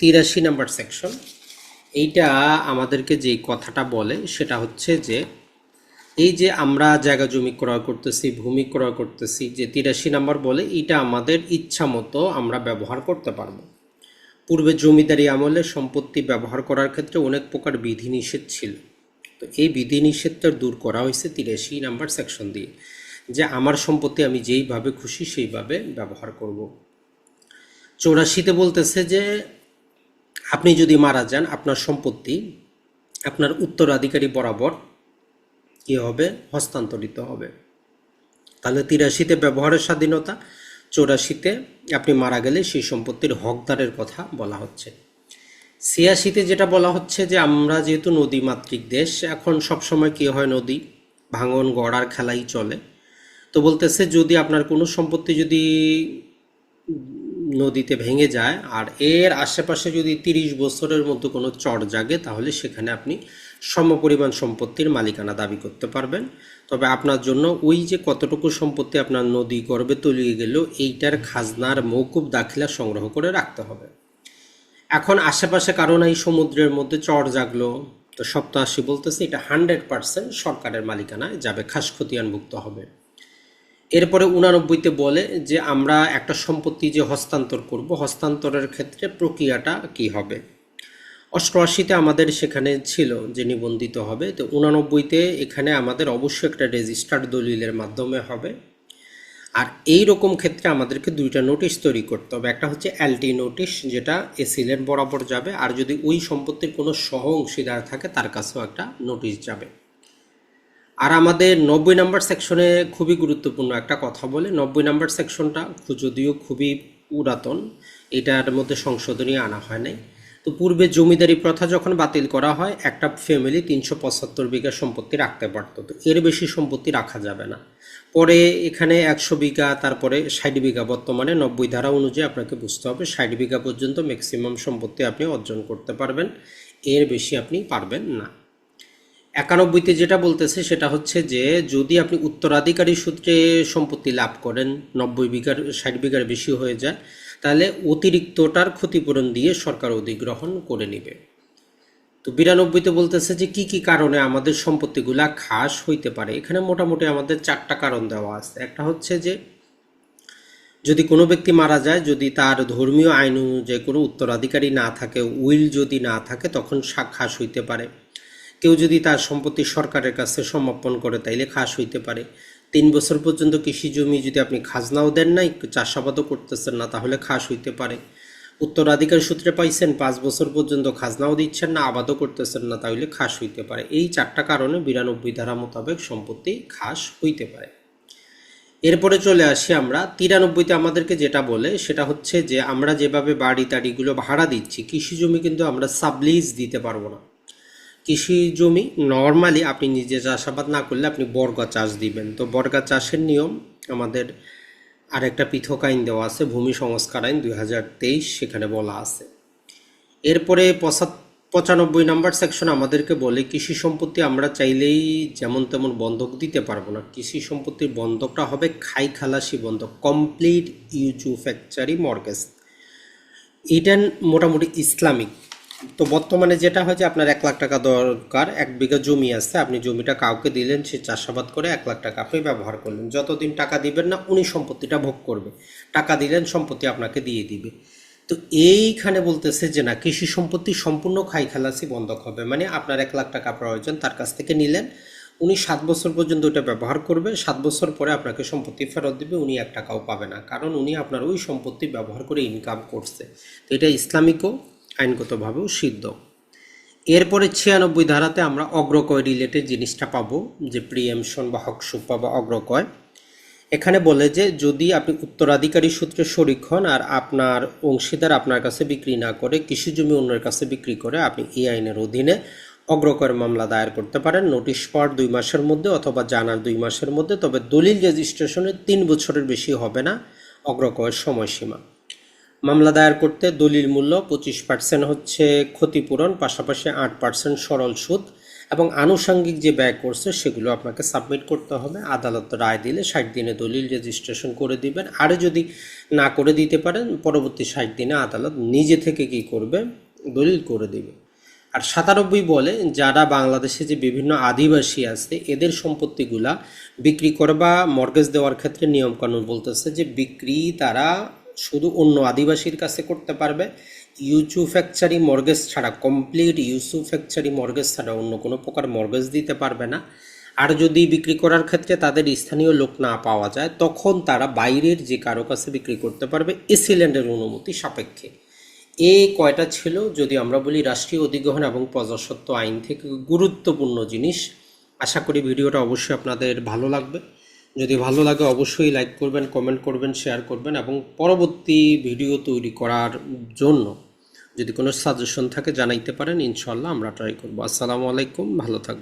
তিরাশি number section এইটা আমাদেরকে যেই কথাটা বলে সেটা হচ্ছে যে, এই যে আমরা জায়গা জমি ক্রয় করতেছি, ভূমি ক্রয় করতেছি, যে তিরাশি নাম্বার বলে এটা আমাদের ইচ্ছা মতো আমরা ব্যবহার করতে পারব। পূর্বে জমিদারি আমলে সম্পত্তি ব্যবহার করার ক্ষেত্রে অনেক প্রকার বিধিনিষেধ ছিল। তো এই বিধিনিষেধটা দূর করা হয়েছে তিরাশি নাম্বার সেকশন দিয়ে, যে আমার সম্পত্তি আমি যেইভাবে খুশি সেইভাবে ব্যবহার করব। চৌরাশিতে বলতেছে যে আপনি যদি মারা যান, আপনার সম্পত্তি, আপনার উত্তরাধিকারী বরাবর কী হবে? হস্তান্তরিত হবে। তাহলে তিরাশিতে ব্যবহারের স্বাধীনতা, চৌরাশিতে আপনি মারা গেলে সেই সম্পত্তির হকদারের কথা বলা হচ্ছে। ছিয়াশিতে যেটা বলা হচ্ছে যে, আমরা যেহেতু নদীমাতৃক দেশ, এখন সবসময় কী হয় নদী, ভাঙন গড়ার খেলাই চলে। তো বলতেছে যদি আপনার কোনো সম্পত্তি যদি নদীতে ভেঙে যায়। আর এর আশেপাশে যদি তিরিশ বছরের মধ্যে কোনো চর জাগে, তাহলে সেখানে আপনি সমপরিমাণ সম্পত্তির মালিকানা দাবি করতে পারবেন। তবে আপনার জন্য ওই যে কতটুকু সম্পত্তি আপনার নদী গর্বে তলিয়ে গেল, এইটার খাজনার মৌকুব দাখিলা সংগ্রহ করে রাখতে হবে। এখন আশেপাশে কারণ এই সমুদ্রের মধ্যে চর জাগলো, তো সপ্তাশি বলতেছে, এটা হান্ড্রেড পার্সেন্ট সরকারের মালিকানায় যাবে খাস খতিয়ানভুক্ত হবে। এরপরে উনানব্বইতে বলে যে, আমরা একটা সম্পত্তি যে হস্তান্তর করব, হস্তান্তরের ক্ষেত্রে প্রক্রিয়াটা কি হবে? অষ্টআশিতে আমাদের সেখানে ছিল যে, নিবন্ধিত হবে। তো উনানব্বইতে এখানে আমাদের অবশ্যই একটা রেজিস্টার্ড দলিলের মাধ্যমে হবে। আর এই রকম ক্ষেত্রে আমাদেরকে দুইটা নোটিশ তৈরি করতে হবে। একটা হচ্ছে এলটি নোটিশ, যেটা এসিলের বরাবর যাবে। আর যদি ওই সম্পত্তির কোনো সহ অংশীদার থাকে, তার কাছেও একটা নোটিশ যাবে। আর আমাদের নব্বই নাম্বার সেকশনে খুবই গুরুত্বপূর্ণ একটা কথা বলে। নব্বই নাম্বার সেকশনটা যদিও খুবই পুরাতন, এটার মধ্যে সংশোধনী আনা হয় নাই। তো পূর্বে জমিদারি প্রথা যখন বাতিল করা হয়, একটা ফ্যামিলি তিনশো পঁচাত্তর বিঘা সম্পত্তি রাখতে পারতো। তো এর বেশি সম্পত্তি রাখা যাবে না। পরে এখানে একশো বিঘা, তারপরে ষাট বিঘা বর্তমানে নব্বই ধারা অনুযায়ী আপনাকে বুঝতে হবে, ষাট বিঘা পর্যন্ত ম্যাক্সিমাম সম্পত্তি আপনি অর্জন করতে পারবেন। এর বেশি আপনি পারবেন না। একানব্বইতে যেটা বলতেছে সেটা হচ্ছে যে যদি আপনি উত্তরাধিকারী সূত্রে সম্পত্তি লাভ করেন, নব্বই বিঘার, ষাট বিঘার বেশি হয়ে যায়, তাহলে অতিরিক্তটার ক্ষতিপূরণ দিয়ে সরকার অধিগ্রহণ করে নেবে। তো বিরানব্বইতে বলতেছে যে কি কি কারণে আমাদের সম্পত্তিগুলা খাস হইতে পারে? এখানে মোটামুটি আমাদের চারটা কারণ দেওয়া আছে। একটা হচ্ছে যে, যদি কোনো ব্যক্তি মারা যায়, যদি তার ধর্মীয় আইন অনুযায়ী কোনো উত্তরাধিকারী না থাকে, উইল যদি না থাকে, তখন খাস হইতে পারে। কেউ যদি তার সম্পত্তি সরকারের কাছে সমর্পণ করে তাইলে খাস হইতে পারে। তিন বছর পর্যন্ত কৃষি জমি যদি আপনি খাজনাও দেন না একটু চাষাবাদও করতেছেন না, তাহলে খাস হইতে পারে। উত্তরাধিকার সূত্রে পাইছেন, পাঁচ বছর পর্যন্ত খাজনাও দিচ্ছেন না, আবাদও করতেছেন না তাহলে খাস হইতে পারে। এই চারটা কারণে বিরানব্বই ধারা মোতাবেক সম্পত্তি খাস হইতে পারে। এরপরে চলে আসি আমরা। তিরানব্বইতে আমাদেরকে যেটা বলে, সেটা হচ্ছে যে আমরা যেভাবে বাড়ি তাড়িগুলো ভাড়া দিচ্ছি, কৃষি জমি কিন্তু আমরা সাবলিজ দিতে পারব না। কৃষি জমি নর্মালি আপনি নিজে চাষাবাদ না করলে আপনি বর্গা চাষ দিবেন। তো বর্গা চাষের নিয়ম, আমাদের আরেকটা পৃথক আইন দেওয়া আছে, ভূমি সংস্কার আইন দুই হাজার তেইশ, সেখানে বলা আছে। এরপরে পঁচানব্বই নাম্বার সেকশন আমাদেরকে বলে, কৃষি সম্পত্তি আমরা চাইলেই যেমন তেমন বন্ধক দিতে পারব না। কৃষি সম্পত্তির বন্ধকটা হবে খাই খালাসি বন্ধক কমপ্লিট ইউজু ফ্যাকচারি মর্গেজ এটা মোটামুটি ইসলামিক। তো বর্তমানে যেটা হয় যে আপনার এক লাখ টাকা দরকার, এক বিঘা জমি আছে, আপনি জমিটা কাউকে দিলেন, সে চাষাবাদ করে এক লাখ টাকা আপনি ব্যবহার করলেন। যতদিন টাকা দিবেন না, উনি সম্পত্তিটা ভোগ করবে। টাকা দিলেন, সম্পত্তি আপনাকে দিয়ে দিবে। তো এইখানে বলতেছে যে না, কৃষি সম্পত্তি সম্পূর্ণ খাই খালাসি বন্ধক হবে। মানে আপনার এক লাখ টাকা প্রয়োজন, তার কাছ থেকে নিলেন। উনি সাত বছর পর্যন্ত ওটা ব্যবহার করবে সাত বছর পরে আপনাকে সম্পত্তি ফেরত দিবে, উনি এক টাকাও পাবে না। কারণ উনি আপনার ওই সম্পত্তি ব্যবহার করে ইনকাম করছে। তো এটা ইসলামিকও আইনগতভাবেও সিদ্ধ। এরপরে ছিয়ানব্বই ধারাতে আমরা অগ্রকয় রিলেটেড জিনিসটা পাবো, যে প্রিএমশন বা হকসুপ বা অগ্রকয়। এখানে বলে যে, যদি আপনি উত্তরাধিকারী সূত্রে শরিক হন আর আপনার অংশীদার আপনার কাছে বিক্রি না করে কৃষি জমি অন্যের কাছে বিক্রি করে, আপনি এই আইনের অধীনে অগ্রকয়ের মামলা দায়ের করতে পারেন। নোটিশ পাওয়ার দুই মাসের মধ্যে অথবা জানার দুই মাসের মধ্যে, তবে দলিল রেজিস্ট্রেশনের তিন বছরের বেশি হবে না অগ্রকয়ের সময়সীমা। মামলা দায়ের করতে দলিল মূল্য পঁচিশ পার্সেন্ট হচ্ছে ক্ষতিপূরণ, পাশাপাশি আট পার্সেন্ট সরল সুদ এবং আনুষঙ্গিক যে ব্যয় করছে সেগুলো আপনাকে সাবমিট করতে হবে। আদালত রায় দিলে ষাট দিনে দলিল রেজিস্ট্রেশন করে দিবেন। আর যদি না করে দিতে পারেন, পরবর্তী ষাট দিনে আদালত নিজে থেকে কি করবে? দলিল করে দিবে। আর সাতানব্বই বলে, যারা বাংলাদেশে যে বিভিন্ন আদিবাসী আছে, এদের সম্পত্তিগুলা বিক্রি করে বা মর্গেজ দেওয়ার ক্ষেত্রে নিয়মকানুন বলতেছে যে বিক্রি তারা শুধু অন্য আদিবাসীর কাছে করতে পারবে। ইউচু ফ্যাকচারি মর্গেজ ছাড়া, কমপ্লিট ইউসু ফ্যাকচারি মর্গেজ ছাড়া অন্য কোনো প্রকার মর্গেজ দিতে পারবে না। আর যদি বিক্রি করার ক্ষেত্রে তাদের স্থানীয় লোক না পাওয়া যায়, তখন তারা বাইরের যে কারও কাছে বিক্রি করতে পারবে এসিল্যান্ডের অনুমতি সাপেক্ষে। এই কয়টা ছিল? যদি আমরা বলি রাষ্ট্রীয় অধিগ্রহণ এবং প্রজাস্বত্ব আইন থেকে গুরুত্বপূর্ণ জিনিস। আশা করি ভিডিওটা অবশ্যই আপনাদের ভালো লাগবে। যদি ভালো লাগে অবশ্যই লাইক করবেন কমেন্ট করবেন শেয়ার করবেন এবং পরবর্তী ভিডিও তৈরি করার জন্য যদি কোনো সাজেশন থাকে জানাইতে পারেন ইনশাল্লাহ আমরা ট্রাই করব। আসসালামু আলাইকুম, ভালো থাকবেন।